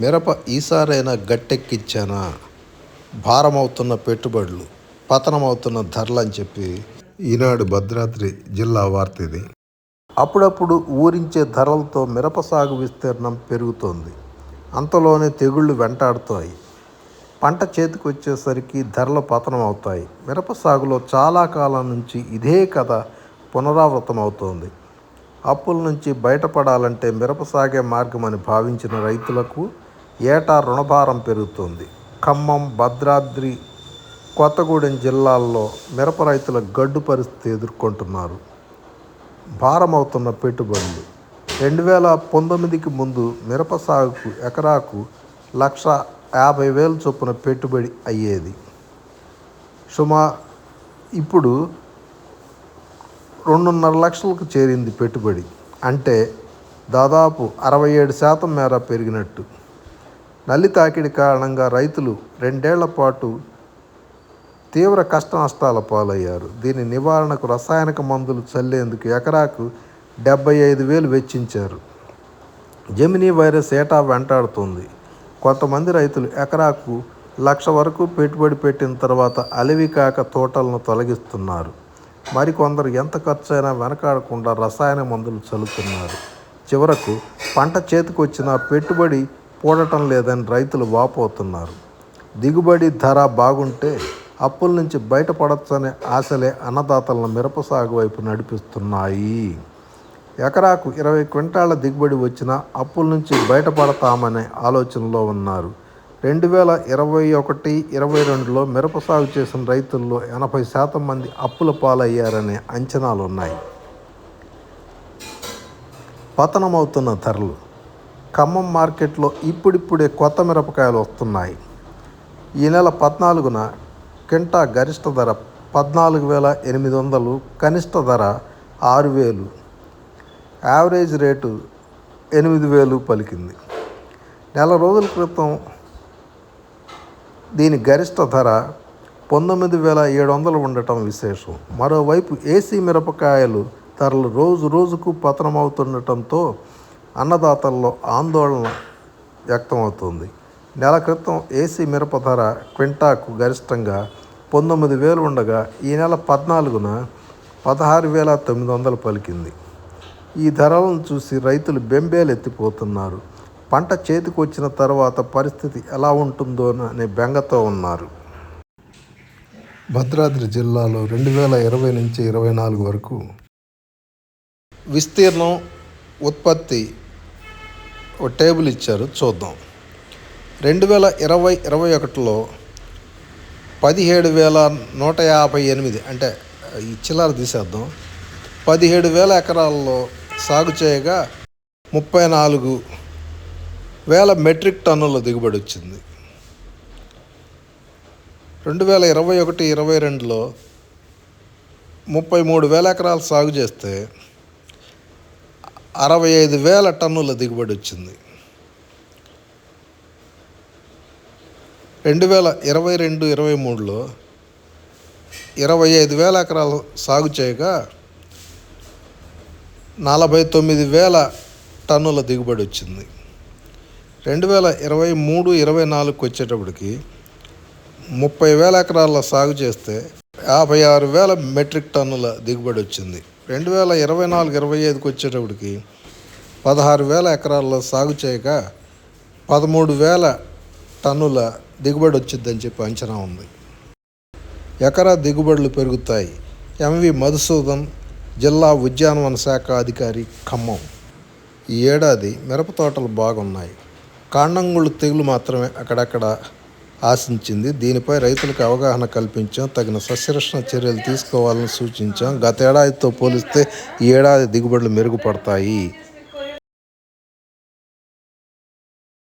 మిరప ఈసారైనా గట్టెక్కించానా భారమవుతున్న పెట్టుబడులు పతనమవుతున్న ధరలు అని చెప్పి ఈనాడు భద్రాద్రి జిల్లా వార్త ఇది. అప్పుడప్పుడు ఊరించే ధరలతో మిరప సాగు విస్తీర్ణం పెరుగుతోంది. అంతలోనే తెగుళ్ళు వెంటాడుతాయి. పంట చేతికి వచ్చేసరికి ధరలు పతనం అవుతాయి మిరప సాగులో చాలా కాలం నుంచి ఇదే కథ పునరావృతం అవుతోంది అప్పుల నుంచి బయటపడాలంటే మిరప సాగే మార్గమని భావించిన రైతులకు ఏటా రుణభారం పెరుగుతోంది. ఖమ్మం భద్రాద్రి కొత్తగూడెం జిల్లాల్లో మిరప రైతుల గడ్డు పరిస్థితి ఎదుర్కొంటున్నారు. భారమవుతున్న పెట్టుబడులు. రెండు వేల పంతొమ్మిదికి ముందు మిరప సాగుకు ఎకరాకు లక్ష యాభై వేలు చొప్పున పెట్టుబడి అయ్యేది. సుమా ఇప్పుడు రెండున్నర లక్షలకు చేరింది పెట్టుబడి. అంటే దాదాపు అరవై ఏడు శాతం మేర పెరిగినట్టు. నల్లి తాకిడి కారణంగా రైతులు రెండేళ్ళ పాటు తీవ్ర కష్ట నష్టాల పాలయ్యారు. దీని నివారణకు రసాయనిక మందులు చల్లేందుకు ఎకరాకు డెబ్బై ఐదు వేలు వెచ్చించారు. జమినీ వైరస్ ఏటా వెంటాడుతుంది. కొంతమంది రైతులు ఎకరాకు లక్ష వరకు పెట్టుబడి పెట్టిన తర్వాత అలివి కాక తోటలను తొలగిస్తున్నారు. మరికొందరు ఎంత ఖర్చైనా వెనకాడకుండా రసాయన మందులు చల్లుతున్నారు. చివరకు పంట చేతికొచ్చిన పెట్టుబడి పూడటం లేదని రైతులు వాపోతున్నారు. దిగుబడి ధర బాగుంటే అప్పుల నుంచి బయటపడచ్చనే ఆశలే అన్నదాతలను మిరప సాగు వైపు నడిపిస్తున్నాయి. ఎకరాకు ఇరవై క్వింటాళ్ళ దిగుబడి వచ్చినా అప్పుల నుంచి బయటపడతామనే ఆలోచనలో ఉన్నారు. రెండు వేల ఇరవై ఒకటి ఇరవై రెండులో మిరప సాగు చేసిన రైతుల్లో ఎనభై శాతం మంది అప్పుల పాలయ్యారనే అంచనాలు ఉన్నాయి పతనమవుతున్న ధరలు ఖమ్మం మార్కెట్లో ఇప్పుడిప్పుడే కొత్త మిరపకాయలు వస్తున్నాయి. ఈ నెల పద్నాలుగున కింటా గరిష్ట ధర పద్నాలుగు వేల ఎనిమిది వందలు కనిష్ట ధర ఆరు వేలు. యావరేజ్ రేటు ఎనిమిది వేలు పలికింది. నెల రోజుల క్రితం దీని గరిష్ట ధర పంతొమ్మిది వేల ఏడు వందలు ఉండటం విశేషం. మరోవైపు ఏసీ మిరపకాయలు ధరలు రోజు రోజుకు పతనమవుతుండటంతో అన్నదాతల్లో ఆందోళన వ్యక్తమవుతుంది. నెల క్రితం ఏసీ మిరప ధర క్వింటాకు గరిష్టంగా పంతొమ్మిది వేలు ఉండగా ఈ నెల పద్నాలుగున పదహారు వేల తొమ్మిది వందలు పలికింది. ఈ ధరలను చూసి రైతులు బెంబేలెత్తిపోతున్నారు. పంట చేతికొచ్చిన తర్వాత పరిస్థితి ఎలా ఉంటుందో అనే బెంగతో ఉన్నారు. భద్రాద్రి జిల్లాలో రెండు వేల ఇరవై నుంచి ఇరవై నాలుగు వరకు విస్తీర్ణం ఉత్పత్తి ఒక టేబుల్ ఇచ్చారు చూద్దాం. రెండు వేల ఇరవై ఇరవై ఒకటిలో పదిహేడు వేల నూట యాభై ఎనిమిది అంటే ఈ చిల్లర తీసేద్దాం. పదిహేడు వేల ఎకరాల్లో సాగు చేయగా ముప్పై నాలుగు వేల మెట్రిక్ టన్నుల దిగుబడి వచ్చింది. రెండు వేల ఇరవై ఒకటి ఇరవై రెండులో ముప్పై మూడు వేల ఎకరాలు సాగు చేస్తే అరవై ఐదు వేల టన్నుల దిగుబడి వచ్చింది. రెండు వేల ఇరవై రెండు ఇరవై మూడులో ఇరవై ఐదు వేల ఎకరాలు సాగు చేయగా నలభై తొమ్మిది వేల టన్నుల దిగుబడి వచ్చింది. రెండు వేల ఇరవై మూడు ఇరవై నాలుగుకి వచ్చేటప్పటికి ముప్పై వేల ఎకరాల సాగు చేస్తే యాభై ఆరు వేల మెట్రిక్ టన్నుల దిగుబడి వచ్చింది. రెండు వేల ఇరవై నాలుగు ఇరవై ఐదుకి వచ్చేటప్పటికి పదహారు వేల ఎకరాల్లో సాగు చేయక పదమూడు వేల టన్నుల దిగుబడి వచ్చిందని చెప్పి అంచనా ఉంది. ఎకరా దిగుబడులు పెరుగుతాయి. ఎంవి మధుసూదన్ జిల్లా ఉద్యానవన శాఖ అధికారి ఖమ్మం. ఈ ఏడాది మిరప తోటలు బాగున్నాయి. కాండంగుళ్ళు తెగులు మాత్రమే అక్కడక్కడ ఆశించింది. దీనిపై రైతులకు అవగాహన కల్పించాం. తగిన సస్యరక్షణ చర్యలు తీసుకోవాలని సూచించాం. గతేడాదితో పోలిస్తే ఈ ఏడాది దిగుబడులు మెరుగుపడతాయి.